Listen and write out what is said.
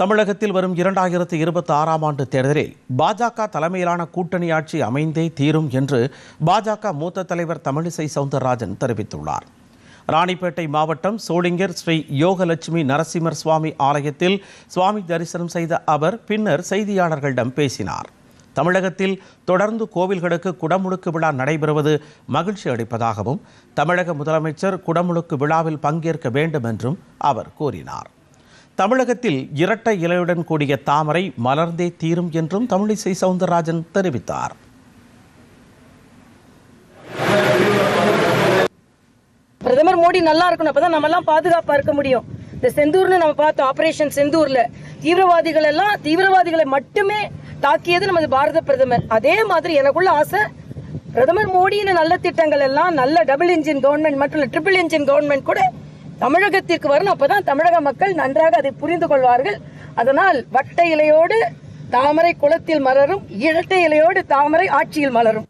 தமிழகத்தில் வரும் இரண்டாயிரத்து இருபத்தி ஆறாம் ஆண்டு தேர்தலில் பாஜக தலைமையிலான கூட்டணி ஆட்சி அமைந்தே தீரும் என்று பாஜக மூத்த தலைவர் தமிழிசை சவுந்தரராஜன் தெரிவித்துள்ளார். ராணிப்பேட்டை மாவட்டம் சோளிங்கர் ஸ்ரீ யோகலட்சுமி நரசிம்மர் சுவாமி ஆலயத்தில் சுவாமி தரிசனம் செய்த அவர் பின்னர் செய்தியாளர்களிடம் பேசினார். தமிழகத்தில் தொடர்ந்து கோவில்களுக்கு குடமுழுக்கு விழா நடைபெறுவது மகிழ்ச்சி அளிப்பதாகவும் தமிழக முதலமைச்சர் குடமுழுக்கு விழாவில் பங்கேற்க வேண்டும் என்றும் அவர் கூறினார். தமிழகத்தில் இரட்டை இலையுடன் கூடிய தாமரை மலர்ந்தே தீரும் என்றும் தமிழிசை சவுந்தரராஜன் தெரிவித்தார். பிரதமர் மோடி நல்லா இருக்கணும் அப்பதான் நம்ம எல்லாம் பாதுகாப்பா இருக்க முடியும். இந்த செந்தூர்னு நம்ம பார்த்தோம் ஆபரேஷன் செந்தூர்ல. தீவிரவாதிகள் எல்லாம் தீவிரவாதிகளை மட்டுமே தாக்கியது நமது பாரத பிரதமர். அதே மாதிரி எனக்குள்ள ஆசை பிரதமர் மோடியின் நல்ல திட்டங்கள் எல்லாம் நல்ல டபுள் இன்ஜின் கவர்மெண்ட் மற்றும் ட்ரிபிள் இன்ஜின் கவர்மெண்ட் கூட தமிழகத்திற்கு வரணும் அப்பதான் தமிழக மக்கள் நன்றாக அதை புரிந்து கொள்வார்கள். அதனால் வட்ட இலையோடு தாமரை குளத்தில் மலரும் இரட்டை இலையோடு தாமரை ஆட்சியில் மலரும்.